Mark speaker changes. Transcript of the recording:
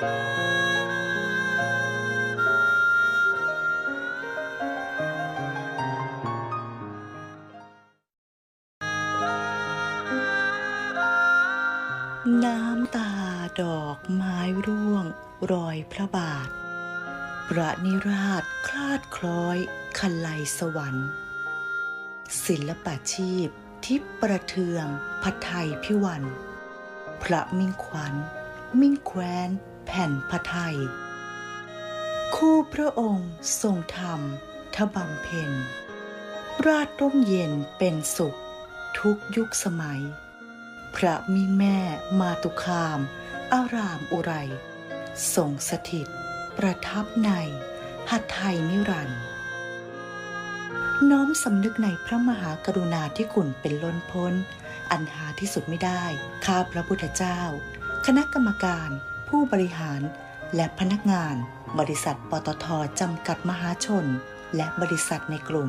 Speaker 1: น้ำตาดอกไม้ร่วง รอยพระบาท พระนิราชคลาดคล้อยคันไลสวรรค์ ศิลปะชีพทิพประเทืองพัทไทยพิวัน พระมิ่งขวัญ มิ่งแคว้น แผ่นพระไทย คู่พระองค์ทรงธรรมทบำเพ็ญ ราชร่มเย็นเป็นสุข ทุกยุคสมัย พระมิ่งแม่มาตุคาม อารามอุไรทรงสถิต ประทับในหัตถ์ไทยนิรันดร์น้อมสำนึกในพระมหากรุณาธิคุณเป็นล้นพ้น อันหาที่สุดไม่ได้ ข้าพระพุทธเจ้า คณะกรรมการ ผู้บริหารและพนักงาน บริษัทปตทจำกัดมหาชน และบริษัทในกลุ่ม